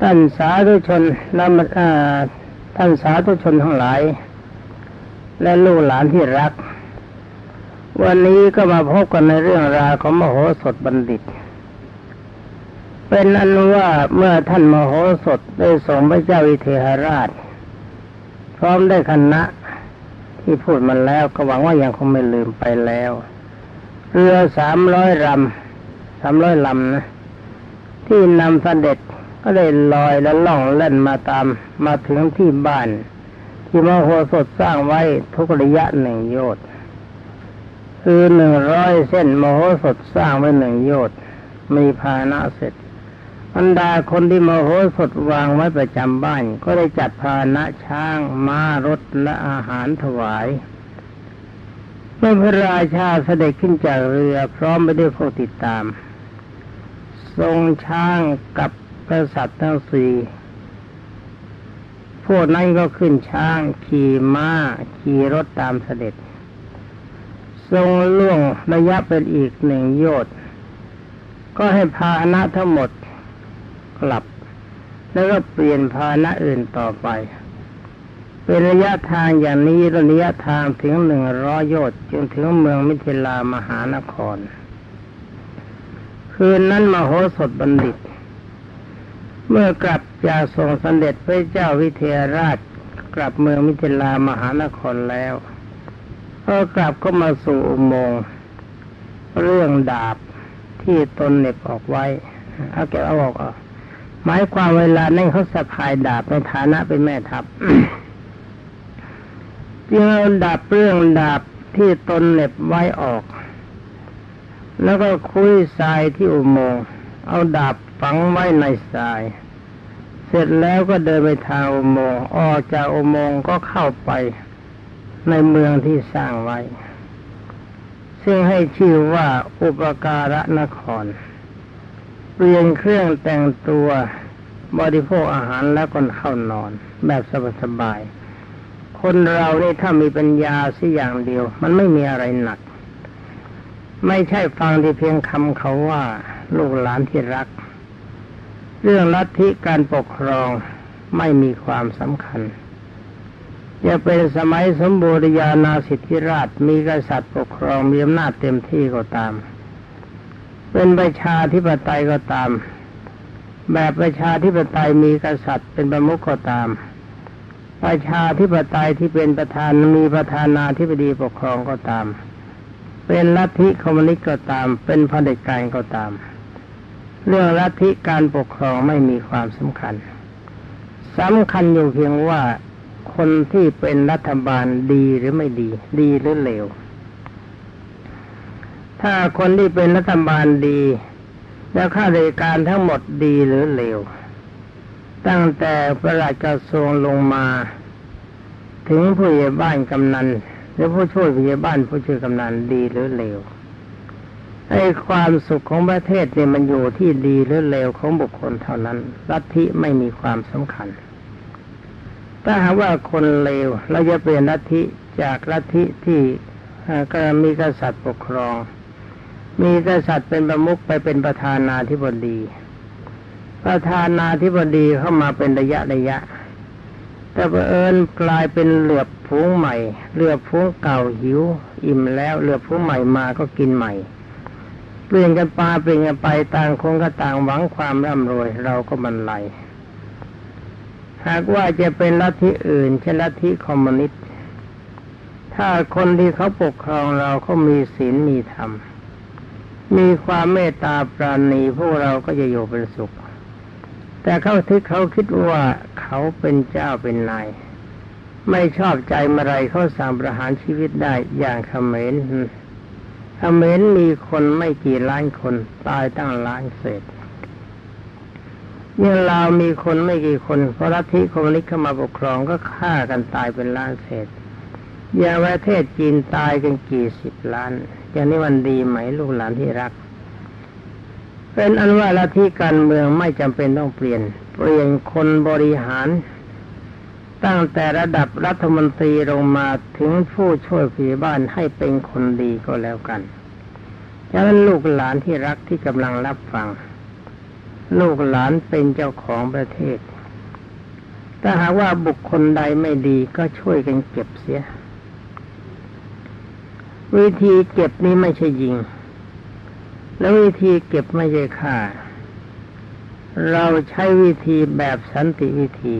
ท่านสาธุชนและท่านสาธุชนทั้งหลาย และลูกหลานที่รัก วันนี้ก็มาพบกันในเรื่องราวของมโหสถบัณฑิต เป็นอันว่าเมื่อท่านมโหสถได้ส่งพระเจ้าวิเทหราช พร้อมได้คณะที่พูดมาแล้วก็หวังว่ายังคงไม่ลืมไปแล้วเรือสามร้อยลำสามร้อยลำนะ ที่นำเสด็จ ก็ได้ลอยและล่องเล่นมาตามมาถึงที่บ้าน ที่มโหสถสร้างไว้ทุกระยะหนึ่งโยชน์คือหนึ่งร้อยเส้นมโหสถสร้างไว้หนึ่งโยชน์มีภาณะเสร็จบรรดาคนที่มโหสถวางไว้ประจำบ้าน ก็ได้จัดภาณะช้างม้ารถและอาหารถวายเมื่อพระราชาเสด็จขึ้นจากเรือพร้อมไปด้วยผู้ติดตาม ทรงช้างกับ กษัตริย์ทั้งสี่พวกนั้นก็ขึ้นช้าง ขี่ม้า ขี่รถตามเสด็จ ทรงล่วงระยะเป็นอีกหนึ่งโยชน์ก็ให้พาหนะทั้งหมดกลับ แล้วก็เปลี่ยนพาหนะอื่นต่อไป เป็นระยะทางอย่างนี้ระยะทางถึงหนึ่งร้อยโยชน์จนถึงเมืองมิถิลามหานคร คืนนั้นมโหสถบัณฑิต เมื่อกลับจากทรงสเสด็จพระเจ้าวิเทหราชกลับเมืองมิถิลามหานครแล้วก็กลับก็มาสู่อุโมงค์เรื่องดาบที่ตนเน็บออกไว้เอาแกเอาออกหมายความเวลานั่นเขาสะพายดาบในฐานะเป็นแม่ทัพจึงเอาดาบเรื่องดาบที่ตนเน็บไว้ออก แล้วก็คุยทรายที่อุโมงค์เอาดาบ ฝังไว้ในทราย เสร็จแล้วก็เดินไปทางอุโมงค์ออกจากอุโมงค์ก็เข้าไปในเมืองที่สร้างไว้ ซึ่งให้ชื่อว่าอุปการะนคร เปลี่ยนเครื่องแต่งตัวบริโภคอาหารแล้วก็เข้านอน แบบสบายๆคนเรานี่ถ้ามีปัญญาสิอย่างเดียว มันไม่มีอะไรหนัก ไม่ใช่ฟังที่เพียงคำเขาว่า ลูกหลานที่รัก เรื่องลัทธิการปกครองไม่มีความสำคัญ จะเป็นสมัยสมบูรณานาสิทธิราชมีกษัตริย์ปกครองมีอำนาจเต็มที่ก็ตาม เป็นประชาธิปไตยก็ตาม แบบประชาธิปไตยมีกษัตริย์เป็นประมุขก็ตาม ประชาธิปไตยที่เป็นประธานมีประธานาธิบดีปกครองก็ตาม เป็นลัทธิคอมมิวนิสต์ก็ตาม เป็นพเผด็จการก็ตาม เรื่องลัทธิการปกครองไม่มีความสำคัญสำคัญอยู่เพียงว่าคนที่เป็นรัฐบาลดีหรือไม่ดี ดีหรือเลว ถ้าคนที่เป็นรัฐบาลดี แล้วข้าราชการทั้งหมดดีหรือเลว ตั้งแต่ประหลัดกระทรวงลงมา ถึงผู้ใหญ่บ้านกำนันหรือผู้ช่วยผู้ใหญ่บ้านผู้ช่วยกำนันดีหรือเลว ไอ้ความสุขของประเทศเนี่ยมันอยู่ที่ดีหรือเลวของบุคคลเท่านั้นลัทธิไม่มีความสำคัญ ถ้าหากว่าคนเลวเราจะเปลี่ยนลัทธิจากลัทธิที่ก็มีกษัตริย์ปกครอง มีกษัตริย์เป็นประมุขไปเป็นประธานาธิบดี ประธานาธิบดีเข้ามาเป็นระยะระยะ แต่บังเอิญกลายเป็นเหลือบฟูงใหม่เหลือบฟูงเก่าหิว อิ่มแล้วเหลือบฟูงใหม่มาก็กินใหม่ เปลี่ยนกันปาเปลี่ยนกันไปต่างคนก็ต่างหวังความร่ำรวย เราก็มันไหลหากว่าจะเป็นลัทธิอื่นเช่นลัทธิคอมมิวนิสต์ถ้าคนที่เขาปกครองเราเขามีศีลมีธรรม มีความเมตตาปราณีพวกเราก็จะอยู่เป็นสุข แต่เขาที่เขาคิดว่าเขาเป็นเจ้าเป็นนาย ไม่ชอบใจเมื่อไรเขาสั่งประหารชีวิตได้อย่างเขมร เขมรมีคนไม่กี่ล้านคน ตายตั้งล้านเศษยังลาวมีคนไม่กี่คนเพราะรัฐที่คอมมิวนิสต์เข้ามาปกครองก็ฆ่ากันตายเป็นล้านเศษอย่างประเทศจีนตายกันกี่สิบล้านอย่างนี้มันดีไหมลูกหลานที่รัก เป็นอันว่าลัทธิการเมืองไม่จำเป็นต้องเปลี่ยน เปลี่ยนคนบริหาร ตั้งแต่ระดับรัฐมนตรีลงมาถึงผู้ช่วยผู้บ้านให้เป็นคนดีก็แล้วกันฉะนั้นลูกหลานที่รักที่กำลังรับฟัง ลูกหลานเป็นเจ้าของประเทศ ถ้าหากว่าบุคคลใดไม่ดีก็ช่วยกันเก็บเสีย วิธีเก็บนี้ไม่ใช่ยิง แล้ววิธีเก็บไม่ใช่ฆ่า เราใช้วิธีแบบสันติวิธี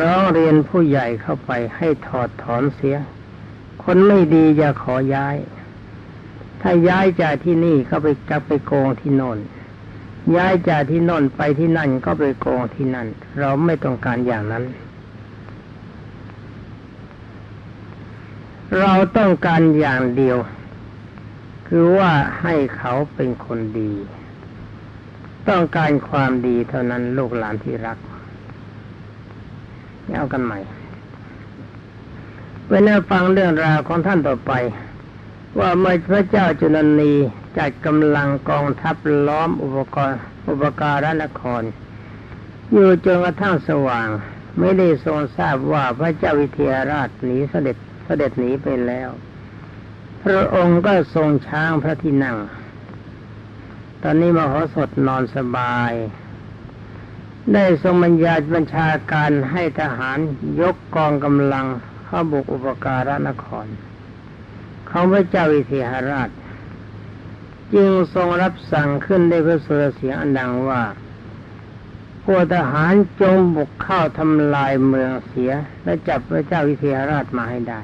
ร้องเรียนผู้ใหญ่เข้าไปให้ถอดถอนเสีย คนไม่ดีอย่าขอย้าย ถ้าย้ายจากที่นี่ก็ไปกลับไปโกงที่โน่นย้ายจากที่โน่นไปที่นั่นก็ไปโกงที่นั่น เราไม่ต้องการอย่างนั้น เราต้องการอย่างเดียว คือว่าให้เขาเป็นคนดี ต้องการความดีเท่านั้นลูกหลานที่รัก เอากันใหม่เวลาฟังเรื่องราวของท่านต่อไป ว่าเมื่อพระเจ้าจุลนีจัดกำลังกองทัพล้อมอุปกรณ์อุปการะนคร อยู่จนกระทั่งสว่าง ไม่ได้ทรงทราบว่าพระเจ้าวิเทหราชหนีเสด็จเสด็จหนีไปแล้ว พระองค์ก็ทรงช้างพระที่นั่ง ตอนนี้มโหสถนอนสบาย ได้ทรงบัญญาบัญชาการให้ทหารยกกองกำลังเข้าบุกอุปการะนครของพระเจ้าวิเทหราช จึงทรงรับสั่งขึ้นได้พระสุรเสียงอันดังว่าพวกทหารจงบุกเข้าทำลายเมืองเสีย และจับพระเจ้าวิเทหราชมาให้ได้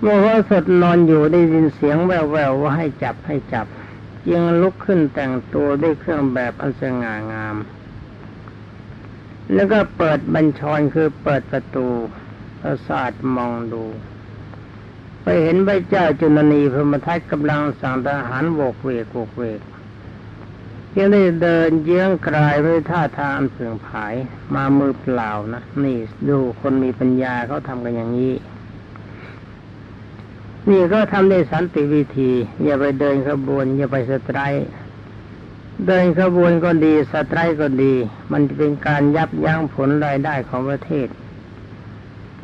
เมื่อพระสดนอนอยู่ได้ยินเสียงแว่วๆว่าให้จับให้จับ จึงลุกขึ้นแต่งตัวด้วยเครื่องแบบอันสง่างาม แล้วก็เปิดบัญชรคือเปิดประตูประสาทมองดู ไปเห็นพระเจ้าจุลนีพรหมทัตกำลังสั่งทหารโวกเวกโวกเวกยังได้เดินเยื้องกลายไปท่าทางเสื่องผาย มามือเปล่านะ นี่ดูคนมีปัญญาเขาทำกันอย่างนี้ นี่ก็ทำได้สันติวิธี อย่าไปเดินขบวน อย่าไปสไตร์เดินขบวนก็ดีสไตร์ก็ดี มันเป็นการยับยั้งผลรายได้ของประเทศ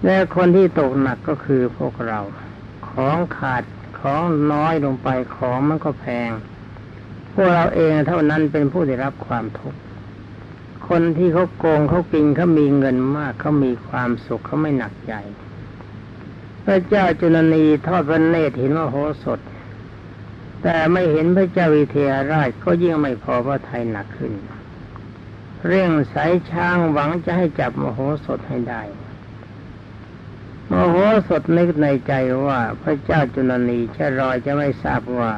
และคนที่ตกหนักก็คือพวกเรา ของขาดของน้อยลงไปของมันก็แพง พวกเราเองเท่านั้นเป็นผู้ได้รับความทุกข์คนที่เขาโกงเขากินเขามีเงินมากเขามีความสุขเขาไม่หนักใจ พระเจ้าจุลนีทอดพระเนตรเห็นว่าโหสถ แต่ไม่เห็นพระเจ้าวิเทหราชก็ยิ่งไม่พอพระไทยหนักขึ้น เร่งสายช้างหวังจะให้จับมโหสถให้ได้มโหสถนึกในใจว่าพระเจ้าจุลนีชะรอยจะไม่ทราบว่า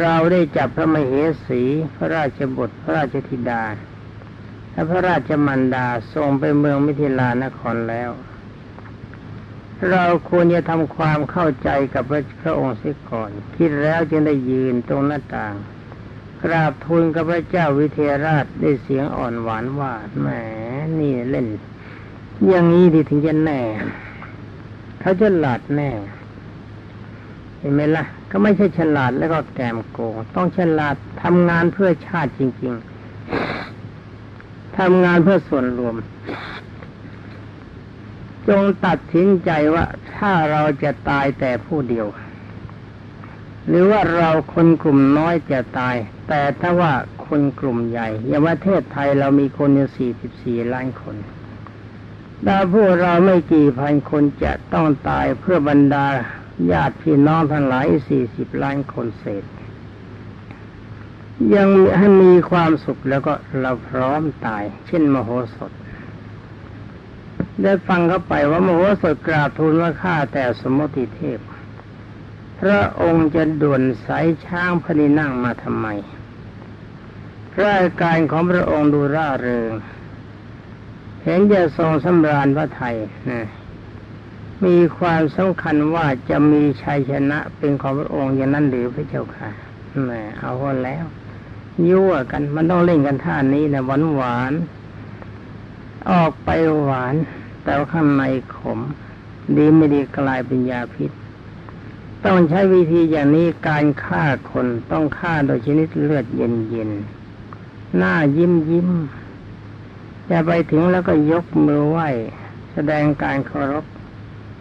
เราได้จับพระมเหสี พระราชบุตรพระราชธิดา และพระราชมันดาส่งไปเมืองมิถิลานครแล้ว เราควรจะทำความเข้าใจกับพระองค์เสียก่อน คิดแล้วจึงได้ยืนตรงหน้าต่าง กราบทูลกับพระเจ้าวิเทหราชได้เสียงอ่อนหวานว่าแหมนี่เล่น อย่างนี้ดีถึงจะแน่ เขาฉลาดแน่ เห็นไหมล่ะ ก็ไม่ใช่ฉลาดแล้วก็แกมโกง ต้องฉลาดทำงานเพื่อชาติจริง ๆทำงานเพื่อส่วนรวม จงตัดสินใจว่าถ้าเราจะตายแต่ผู้เดียว หรือว่าเราคนกลุ่มน้อยจะตาย แต่ถ้าว่าคนกลุ่มใหญ่อย่างประเทศไทยเรามีคนอยู่สี่สิบสี่ล้านคนถ้าพวกเราไม่กี่พันคนจะต้องตายเพื่อบรรดาญาติพี่น้องทั้งหลายสี่สิบล้านคนเศษ ยังให้มีความสุขแล้วก็เราพร้อมตาย เช่นมโหสถ ได้ฟังเข้าไปว่ามโหสถกราบทูลว่าข้าแต่สมมติเทพ พระองค์จะด่วนสายช้างพนินั่งมาทำไมระอาการของพระองค์ดูร่าเริง เห็นจะทรงสำราญพระไทยนะมีความสำคัญว่าจะมีชัยชนะเป็นของพระองค์อย่างนั้นหรือพระเจ้าค่ะแหมเอาคนแล้วยั่วกันมันต้องเล่นกันท่านี้นะหวานหวานออกไปหวาน แต่ว่าข้างในขม ดีไม่ดีกลายเป็นยาพิษ ต้องใช้วิธีอย่างนี้การฆ่าคนต้องฆ่าโดยชนิดเลือดเย็นเย็นหน้ายิ้มยิ้มจะไปถึงแล้วก็ยกมือไหว้แสดงการเคารพ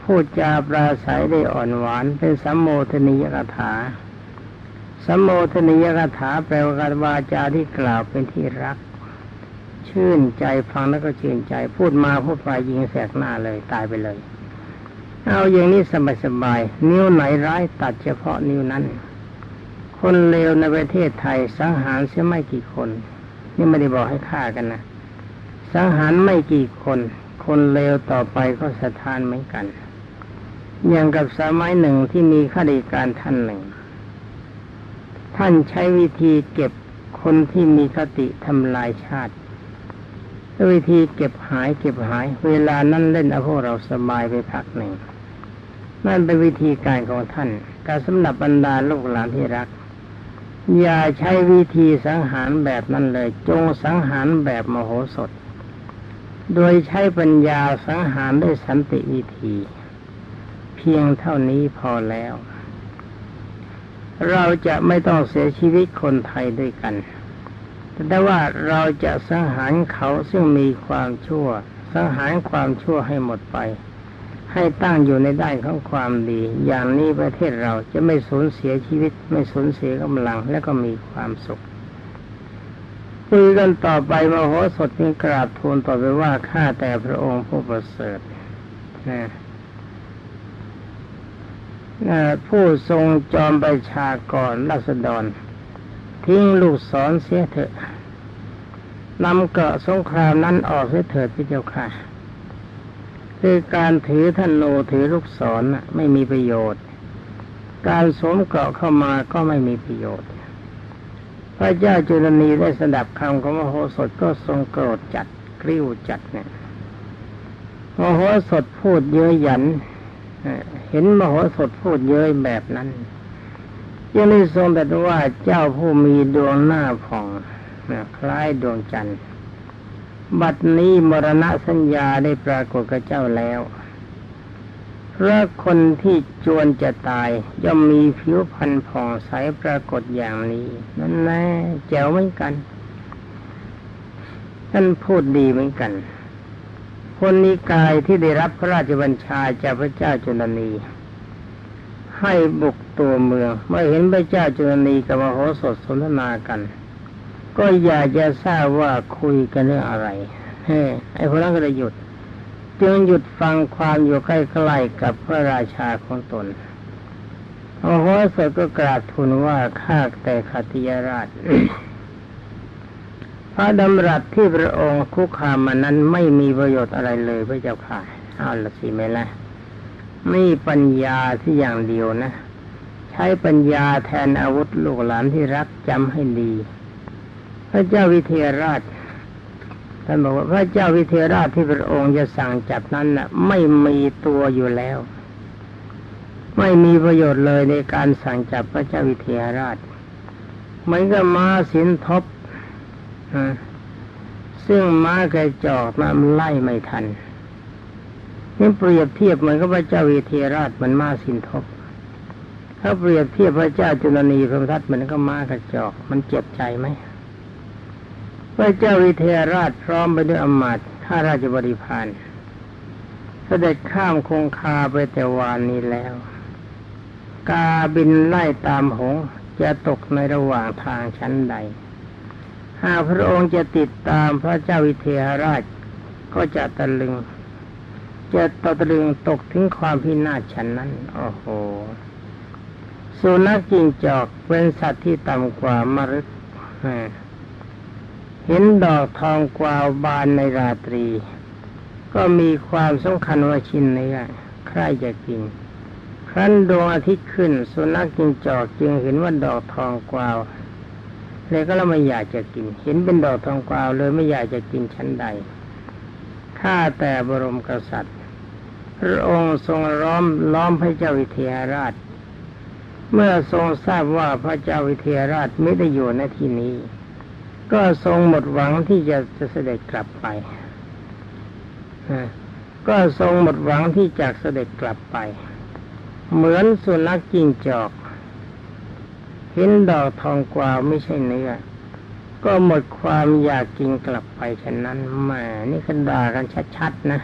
พูดจาปราศัยได้อ่อนหวานเป็นสัมโมทนิยกถาสัมโมทนิยคาถาแปลว่าวาจาที่กล่าวเป็นที่รัก ชื่นใจฟังแล้วก็ชื่นใจ พูดมาพูดไปยิงแสกหน้าเลยตายไปเลย เอาอย่างนี้สบายๆนิ้วไหนร้ายตัดเฉพาะนิ้วนั้น คนเลวในประเทศไทยสังหารเสียไม่กี่คน นี่ไม่ได้บอกให้ฆ่ากันนะสังหารไม่กี่คน คนเลวต่อไปก็สะทานเหมือนกัน อย่างกับสมัยหนึ่งที่มีข้าราชการท่านหนึ่ง ท่านใช้วิธีเก็บคนที่มีคติทำลายชาติ วิธีเก็บหายเก็บหาย เวลานั้นเล่นเอาพวกเราสบายไปพักหนึ่งนั่นเป็นวิธีการของท่าน การสำหรับบรรดาลูกหลานที่รัก อย่าใช้วิธีสังหารแบบนั้นเลย จงสังหารแบบมโหสถ โดยใช้ปัญญาสังหารด้วยสันติวิธี เพียงเท่านี้พอแล้ว เราจะไม่ต้องเสียชีวิตคนไทยด้วยกัน แต่ว่าเราจะสังหารเขาซึ่งมีความชั่ว สังหารความชั่วให้หมดไป ให้ตั้งอยู่ในด้านของความดี อย่างนี้ประเทศเราจะไม่สูญเสียชีวิต ไม่สูญเสียกำลังและก็มีความสุขคุยกันต่อไปมโหสถจึงกราบทูลต่อไปว่าข้าแต่พระองค์ผู้ประเสริฐนะนะผู้ทรงจอมประชากรรัษฎร ทิ้งลูกศรเสียเถอะนำเกาะสงครามนั้นออกเสียเถิดพระเจ้าค่ะ คือการถือธนูถือลูกศรน่ะไม่มีประโยชน์ การสวมเกาะเข้ามาก็ไม่มีประโยชน์ พระเจ้าจุลนีได้สดับคำของมโหสถก็ทรงโกรธจัดกริ้วจัดเนี่ยมโหสถพูดเย้ยหยัน เห็นมโหสถพูดเย้ยแบบนั้น ยังได้ทรงตรัสว่าเจ้าผู้มีดวงหน้าผ่องคล้ายดวงจันทร์ บัดนี้มรณะสัญญาได้ปรากฏกับเจ้าแล้วเพราะคนที่จวนจะตายย่อมมีผิวพรรณผ่องใสปรากฏอย่างนี้ นั่นแน่แจ๋วเหมือนกันท่านพูดดีเหมือนกัน คนนิกายที่ได้รับพระราชบัญชาจากพระเจ้าจุลนีให้บุก ตัวเมืองเมื่อเห็นพระเจ้าจุลนีกับมโหสถสนทนากัน ก็อยากจะทราบว่าคุยกันเรื่องอะไรเฮ้ไอ้คนนั้นก็เลยหยุดจึงหยุดฟังความอยู่ใกล้ๆกับพระราชาของตนมโหสถก็กราบทูลว่าข้าแต่ขติยราชพระดำรัสที่พระองค์คุกคามมานั้นไม่มีประโยชน์อะไรเลยพระเจ้าค่ะเอาละสิไหมล่ะนี่ปัญญาที่อย่างเดียวนะ ใช้ปัญญาแทนอาวุธลูกหลานที่รักจำให้ดี พระเจ้าวิเทหราชท่านบอกว่าพระเจ้าวิเทหราชที่พระองค์จะสั่งจับนั้นน่ะ ไม่มีตัวอยู่แล้ว ไม่มีประโยชน์เลยในการสั่งจับพระเจ้าวิเทหราชเหมือนกับม้าสินทบซึ่งม้ากระจอกนั้นไล่ไม่ทันนี่เปรียบเทียบเหมือนกับพระเจ้าวิเทหราชมือนม้าสินทบ ถ้าเปรียบเทียบพระเจ้าจุลนีพระทัตเหมือนกับม้ากระจอก มันเจ็บใจไหมพระเจ้าวิเทหราชพร้อมไปด้วยอมาตย์ข้าราชบริพารเสด็จข้ามคงคาไปแต่วานนี้แล้ว กาบินไล่ตามหงจะตกในระหว่างทางชั้นใด หากพระองค์จะติดตามพระเจ้าวิเทหราชก็จะตะลึง จะตะลึงตกถึงความพินาศฉันนั้น โอ้โห สุนัขจิงจอกเป็นสัตว์ที่ต่ำกว่ามรึกเห็นดอกทองกวาวบานในราตรี ก็มีความสำคัญว่าชินเนื้อใครจะกิน ครั้นดวงอาทิตย์ขึ้น สุนัขจิงจอกจึงเห็นว่าดอกทองกวาวเลยก็แล้วไม่อยากจะกิน เห็นเป็นดอกทองกวาวเลยไม่อยากจะกินชั้นใด ข้าแต่บรมกษัตริย์ พระองค์ทรงล้อมล้อมพระเจ้าวิเทหราช เมื่อทรงทราบว่าพระเจ้าวิเทหราชไม่ได้อยู่ในที่นี้ ก็ทรงหมดหวังที่จะจะเสด็จกลับไปก็ทรงหมดหวังที่จะเสด็จกลับไป เหมือนสุนัขจิ้งจอก เห็นดอกทองกวาวไม่ใช่เนื้อ ก็หมดความอยากกินกลับไปฉะนั้นแหมนี่กันด่ากันชัดๆนะ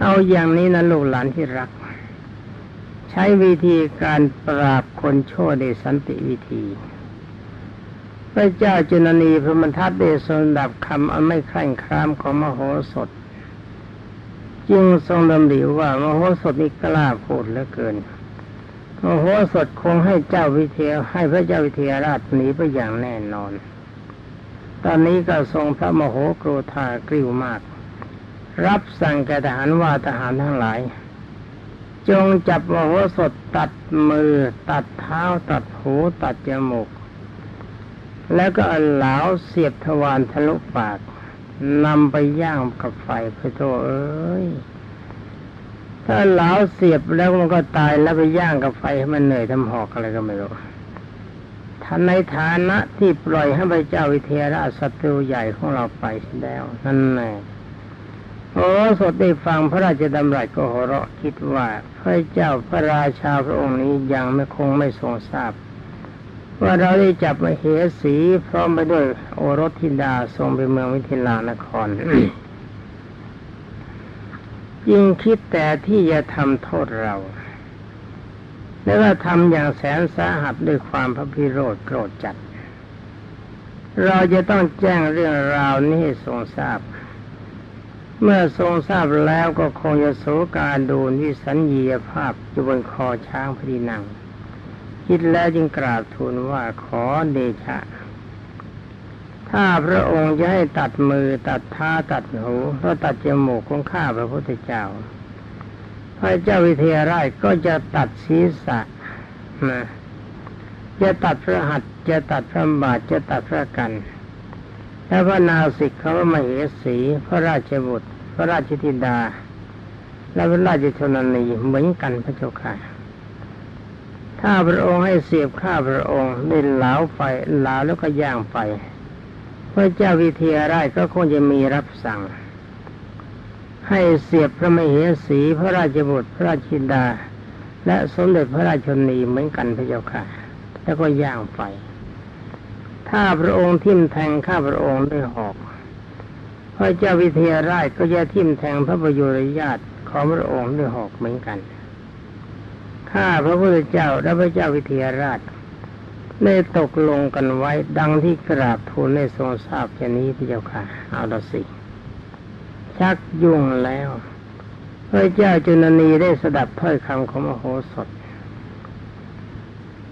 เอาอย่างนี้นะลูกหลานที่รัก ใช้วิธีการปราบคนชั่วในสันติวิธี พระเจ้าจุนนีพระมทัตได้ทรงดับคำอันไม่คลั่งครามของมโหสถ จึงทรงดำริว่ามโหสถนี้กล้าพูดเหลือเกินมโหสถคงให้เจ้าวิเทหให้พระเจ้าวิเทหราชหนีไปอย่างแน่นอน ตอนนี้ก็ทรงพระมโหกรธากริ้วมาก รับสั่งแก่ทหารว่าทหารทั้งหลาย จงจับมโหสถตัดมือ ตัดเท้า ตัดหูตัดจมูก แล้วก็เอาเหลาเสียบทวารทะลุปากนำไปย่างกับไฟพระโตเอ้ยถ้าเหลาเสียบแล้วมันก็ตายแล้วไปย่างกับไฟให้มันเหนื่อยทำหอกอะไรก็ไม่รู้ท่านในฐานะที่ปล่อยให้พระเจ้าวิเทหราชศัตรูใหญ่ของเราไปแล้วนั่นแน่ โอ้สดได้ฟังพระราชดำรัสก็หัวเราะคิดว่าพระเจ้าพระราชาพระองค์นี้ยังไม่คงไม่ทรงทราบ ว่าเราได้จับมาเหสีพร้อมไปด้วยโอรสธิดาทรงไปเมืองวิทิลานครยิ่งคิดแต่ที่จะทำโทษเรา แล้วทำอย่างแสนสาหัสด้วยความพระพิโรธโกรธจัด เราจะต้องแจ้งเรื่องราวนี้ให้ทรงทราบ เมื่อทรงทราบแล้วก็คงจะโสการดูวิสัญญีภาพอยู่บนคอช้างพรีนัง คิดแล้วจึงกราบทูลว่าขอเดชะ ถ้าพระองค์จะให้ตัดมือตัดท้าตัดหูแล้วตัดจมูกของข้าพระพุทธเจ้า พระเจ้าวิเทหราชก็จะตัดศีรษะนะจะตัดพระหัตถ์จะตัดพระบาทจะตัดพระกัน แล้วพระนาสิกเขาว่ามาเหสีพระราชบุตร พระราชธิดา และพระราชชนนีเหมือนกันพระเจ้าค่ะ ถ้าพระองค์ให้เสียบข้าพระองค์ได้เหลาไฟเหลาแล้วก็ย่างไฟพระเจ้าวิเทหราชก็คงจะมีรับสั่ง ให้เสียบพระมเหสีพระราชบุตร พระราชธิดา และสมเด็จพระราชชนนีเหมือนกันพระเจ้าค่ะ แล้วก็ย่างไฟ ถ้าพระองค์ทิ่มแทงข้าพระองค์ด้วยหอกพระเจ้าวิเทหราชก็จะทิ่มแทงพระประโยชน์ญาติของพระองค์ด้วยหอกเหมือนกัน ข้าพระพุทธเจ้าและพระเจ้าวิเทหราชได้ตกลงกันไว้ดังที่กราบทูลในทรงทราบแค่นี้พระเจ้าค่ะ เอาละสิ ชักยุ่งแล้ว พระเจ้าจุนนีได้สดับถ้อยคำของมโหสถ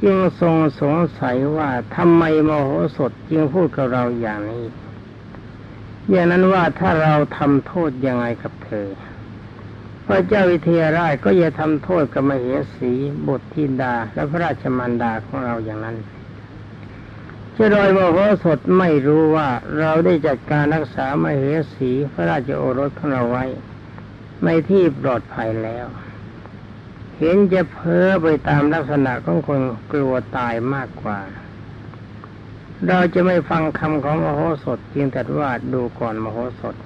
จึงทรงสงสัยว่าทำไมมโหสถจึงพูดกับเราอย่างนี้ อย่างนั้นว่าถ้าเราทำโทษยังไงกับเธอ พระเจ้าวิเทหราชก็จะทำโทษกับมเหสีบุตรธิดา และพระราชมารดาของเราอย่างนั้นเจรอยมโหสถไม่รู้ว่าเราได้จัดการรักษามเหสีพระราชโอรสของเราไว้ ในที่ปลอดภัยแล้ว เห็นจะเพ้อไปตามลักษณะของคนกลัวตายมากกว่า เราจะไม่ฟังคำของมโหสถเพียงแต่ว่าดูก่อนมโหสถ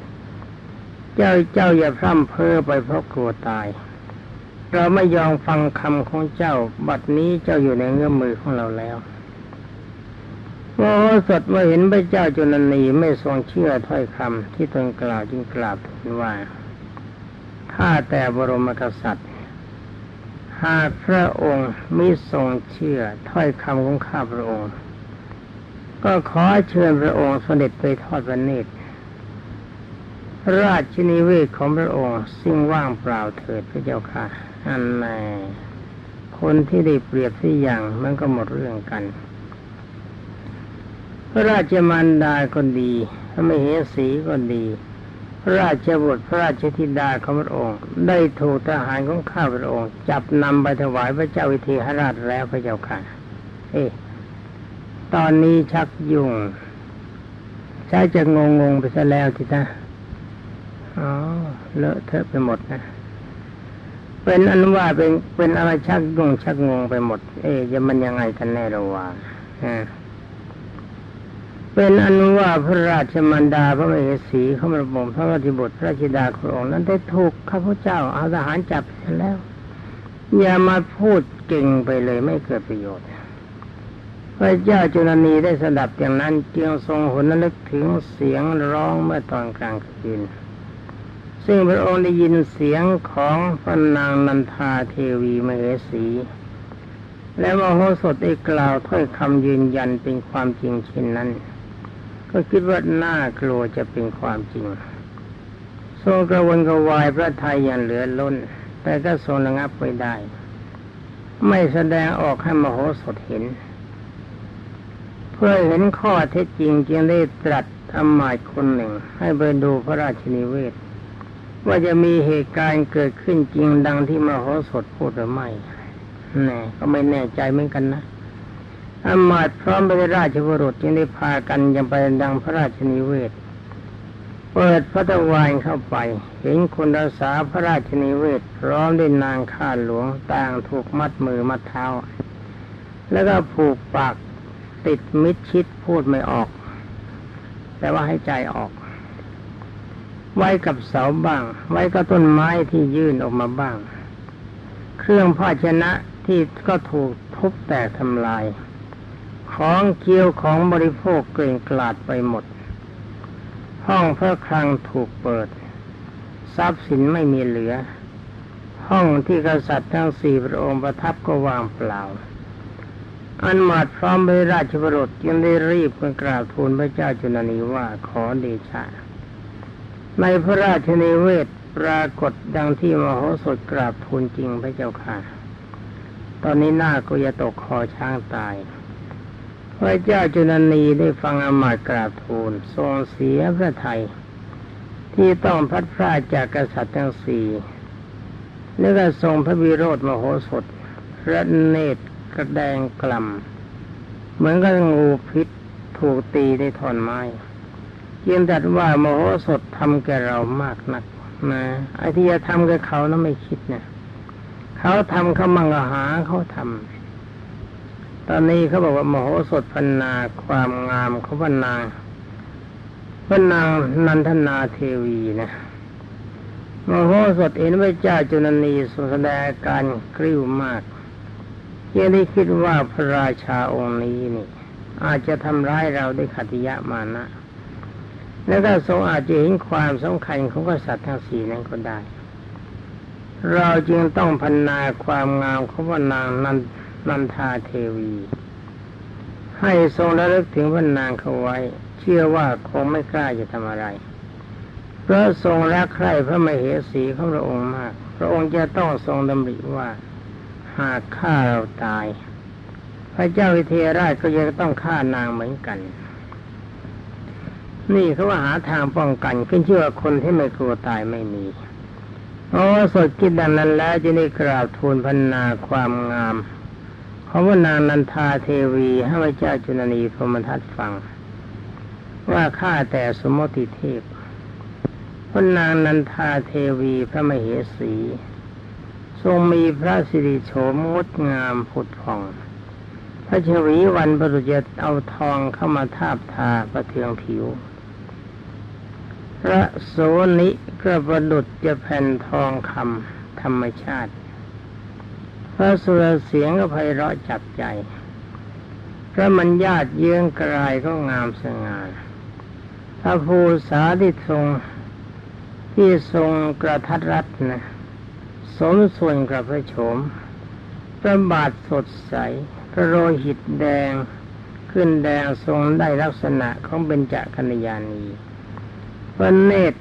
เจ้าเจ้าอย่าพร่ำเพ้อไปเพราะกลัวตาย เราไม่ยอมฟังคำของเจ้า บัดนี้เจ้าอยู่ในเงื้อมมือของเราแล้วมโหสถเมื่อเห็นพระเจ้าจุลนีไม่ทรงเชื่อถ้อยคำที่ตนกล่าวจึงกราบทูลว่าข้าแต่บรมกษัตริย์ หากพระองค์มิทรงเชื่อถ้อยคำของข้าพระองค์ ก็ขอเชิญพระองค์เสด็จไปทอดพระเนตรราชนิเวศของพระองค์ซึ่งว่างเปล่าเถิดพระเจ้าค่ะ อันแน่คนที่ได้เปรียบที่อย่างมันก็หมดเรื่องกัน พระราชมารดาก็ดีพระมเหสีก็ดี พระราชบุตรพระราชธิดาของพระองค์ ได้ถูกทหารของข้าพระองค์ จับนำไปถวายพระเจ้าวิเทหราชแล้วพระเจ้าค่ะ เอ๊ตอนนี้ชักยุ่งใชักจะงงงไปซะแล้วทีนะอ๋อเลอะเทอะไปหมดนะเป็นอันว่าเป็นเป็นอะไรชักยุ่งชักงงไปหมด เอ๊จะมันยังไงกันแน่ระว่าอ่า เป็นอนุว่าพระราชมารดาพระมเหสีเขามาบ่มพระราชบุตรพระธิดาขององนั้นได้ถูกข้าพเจ้าเอาทหารจับเสร็จแล้ว อย่ามาพูดเก่งไปเลยไม่เกิดประโยชน์ พระเจ้าจุลนีได้สดับอย่างนั้นจึงทรงหนระลึกถึงเสียงร้องเมื่อตอนกลางคืนซึ่งพระองค์ได้ยินเสียงของพระนางนันทาเทวีมเหสี และมโหสถได้กล่าวถ้อยคำยืนยันเป็นความจริงเช่นนั้น ก็คิดว่าน่ากลัวจะเป็นความจริงทรงกระวนกระวายพระไทยอย่างเหลือล้น แต่ก็ทรงระงับไว้ได้ ไม่แสดงออกให้มโหสถเห็น เพื่อเห็นข้อเท็จจริงจึงได้ตรัสอำมายคนหนึ่ง ให้ไปดูพระราชนิเวศ ว่าจะมีเหตุการณ์เกิดขึ้นจริงดังที่มโหสถพูดหรือไม่แน่ก็ไม่แน่ใจเหมือนกันนะ อำมาตย์พร้อมไปด้วยราชบุรุษจึงได้พากันยังไปดังพระราชนิเวศ เปิดพระตะวันเข้าไป เห็นคนรักษาพระราชนิเวศพร้อมด้วยนางข้าหลวงต่างถูกมัดมือมัดเท้า แล้วก็ผูกปากติดมิดชิดพูดไม่ออก แต่ว่าให้ใจออก ไว้กับเสาบ้าง ไว้กับต้นไม้ที่ยื่นออกมาบ้าง เครื่องภาชนะที่ก็ถูกทุบแตกทำลาย ของเคี้ยวของบริโภคเกลื่อนกลาดไปหมด ห้องพระคลังถูกเปิด ทรัพย์สินไม่มีเหลือ ห้องที่กษัตริย์ทั้งสี่พระองค์ประทับก็วางเปล่า อันมาดพร้อมไปราชบรสจึงได้รีบกราบทูลพระเจ้าจุลนีว่าขอเดชะ ในพระราชนิเวศปรากฏดังที่มโหสถกราบทูลจริงพระเจ้าค่ะ ตอนนี้หน้าก็จะตกคอช้างตาย พระเจ้าจุลนีได้ฟังอามาตกราบทูลทรงเสียพระไทย ที่ต้องพัดพรากจากกษัตริย์ทั้งสี่แล้วก็ทรงพระวิโรธมโหสถพระเนตรกระแดงกล่ำเหมือนกับงูพิษถูกตีได้ท่อนไม้ยียนตัดว่ามโหสถทำแกเรามากนักนะไอ้ที่จะทำกับเขานะไม่คิดนะเขาทำเขามังหาเขาทำ ตอนนี้เขาบอกว่ามโหสถพันนาความงามเขาพันนาพันนางนันทนาเทวีนะมโหสถเห็นพระเจ้าจุลนีทรงแสดงการกริ้วมากยังได้คิดว่าพระราชาองค์นี้นี่ อาจจะทำร้ายเราด้วยขัติยะมานะ แล้วก็ทรงอาจจะเห็นความสำคัญของกษัตริย์ทั้งสี่นั้นก็ได้ เราจึงต้องพันนาความงามของพระนางนัน นันทาเทวี ให้ทรงระลึกถึงพระนางเขาไว้ เชื่อว่าคงไม่กล้าจะทำอะไรเพราะทรงรักใคร่พระมเหสีของพระองค์มาก พระองค์จะต้องทรงดำริว่า หากฆ่าเราตาย พระเจ้าวิเทหราชก็ยังต้องฆ่านางเหมือนกัน นี่เขาว่าหาทางป้องกันขึ้นชื่อว่าคนที่ไม่กลัวตายไม่มีโอ้สดคิดดังนั้นแล้วจะได้กราบทูลพันนาความงาม ของพระนางนันทาเทวีให้พระเจ้าจุลนีพรมทัตฟัง ว่าข้าแต่สมมติเทพพระนางนันทาเทวีพระมเหสี ทรงมีพระสิริโฉมงดงามผุดผ่อง พระชวีวันประดุจเอาทองเข้ามาทาบทาประเทืองผิว พระโสนิก็ประดุจจะแผ่นทองคำธรรมชาติ ระสุรเสียงก็ไพเราะจับใจพระมัญญาตเยื้องกลายก็งามสง่าพระภูษาที่ทรงที่ทรงกระทัดรัดนะสมส่วนกับพระโฉมพระบาทสดใส พระโลหิตแดงขึ้นแดงทรงได้ลักษณะของเบญจกัญญาณีพระเนตร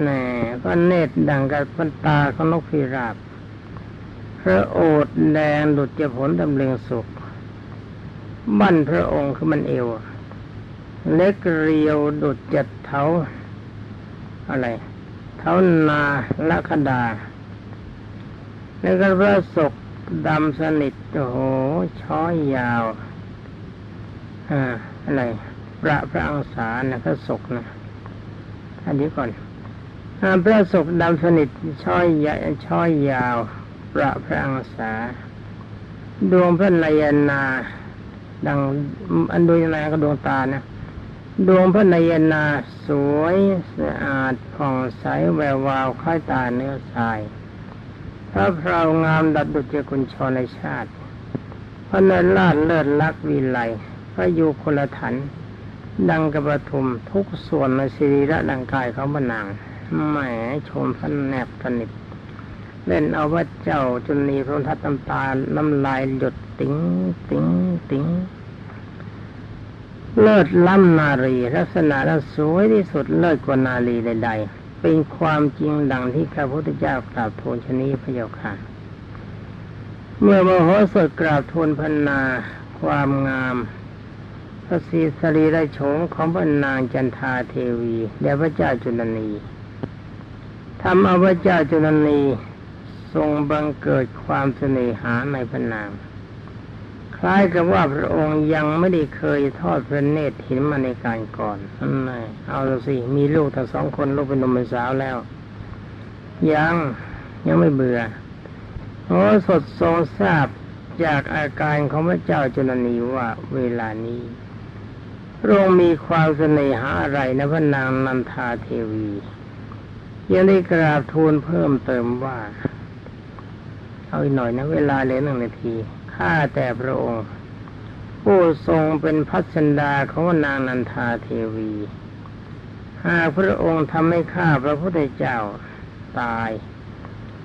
แหน่พระเนตรดังกับพันตาของนกพิราบ พระโอษฐ์แดงดุจจะผลดำเรงสุข บั้นพระองค์คือมันเอว เล็กเรียวดุจจัดเท้า อะไร เท้านาละคดา แล้วก็พระศกดำสนิทโอ้โหช้อยยาวอ่าอะไรประพระอังสานะพระศกนะอันนี้ก่อนอพระศกดำสนิทช้อยใหญ่ช้อยยาว ประพระอังสา ดวงพระนายนา ดังอันดวงนายก็ดวงตานะดวงพระนายนาสวยสะอาดผ่องใสแวววาวคล้ายตาเนื้อทรายพระเพรางามดัดดุจกุญชรในชาติ พระนราชเลิศลักษ์วิไลพระยูคลถัน ดังกระปทุมทุกส่วนในสิริระดังกายเของพระนางแหมชมพันแนบสนิท เล่นเอาว่าเจ้าจุนีพระทัดน้ำตาน้ำลายหยดติ๋งติ๋งติ๋งเลิศล้ำนารีลักษณะนั้นสวยที่สุดเลิศกว่านารีใด ๆ เป็นความจริงดังที่ข้าพุทธเจ้ากราบทูลชนีพระเจ้าค่ะ เมื่อมโหสถกราบทูลพันนาความงาม พระศรีสรีระโฉมของพระนางจันทาเทวี และพระเจ้าจุลนีทำเอาพระเจ้าจุลนี ทรงบังเกิดความเสน่หาในพระนาง คล้ายกับว่าพระองค์ยังไม่ได้เคยทอดพระเนตรเห็นมาในการก่อนนั่นไงเอาละสิ มีลูกทั้งสองคนลูกเป็นหนุ่มเป็นสาวแล้ว ยังยังไม่เบื่อโอ้สดทรงทราบจากอาการของพระเจ้าจุลนีว่าเวลานี้พระองค์มีความเสน่หาอะไรนะพระนางนันทาเทวียังได้กราบทูลเพิ่มเติมว่า เอาอีกหน่อยนะ เวลาเหลือหนึ่งนาทีข้าแต่พระองค์ ผู้ทรงเป็นพัชนดาของนางนันทาเทวีหากพระองค์ทำให้ข้าพระพุทธเจ้าตาย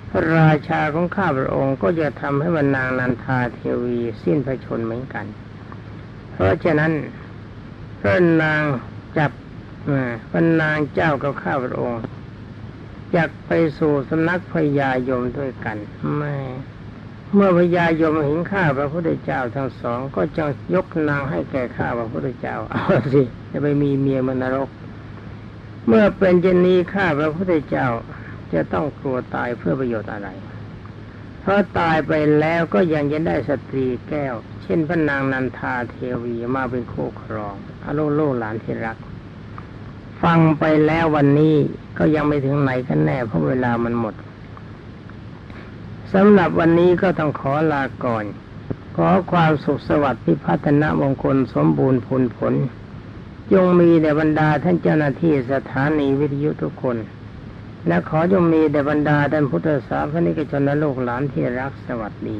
พระราชาของข้าพระองค์ก็จะทำให้วันนางนันทาเทวีสิ้นพระชนม์เหมือนกัน เพราะฉะนั้นพระนางจับพระนางเจ้ากับข้าพระองค์ อยากไปสู่สำนักพญายมด้วยกันไม่เมื่อพญายมเห็นข้าพระพุทธเจ้าทั้งสอง ก็จะยกนางให้แก่ข้าพระพุทธเจ้าเอาสิจะไปมีเมียมนนรก เมื่อเป็นเจนนี้ข้าพระพุทธเจ้าจะต้องกลัวตายเพื่อประโยชน์อะไร เพราะตายไปแล้วก็ยังจะได้สตรีแก้ว เช่นพระนางนันทาเทวีมาเป็นคู่ครองอโลโลหลานที่รัก ฟังไปแล้ววันนี้ก็ยังไม่ถึงไหนกันแน่เพราะเวลามันหมดสำหรับวันนี้ก็ต้องขอลาก่อน ขอความสุขสวัสดิ์พิพัฒนมงคลสมบูรณ์ผลผล จงมีแด่บรรดาท่านเจ้าหน้าที่สถานีวิทยุทุกคน และขอจงมีแด่บรรดาท่านพุทธศาสนิกชนและลูกหลานที่รักสวัสดี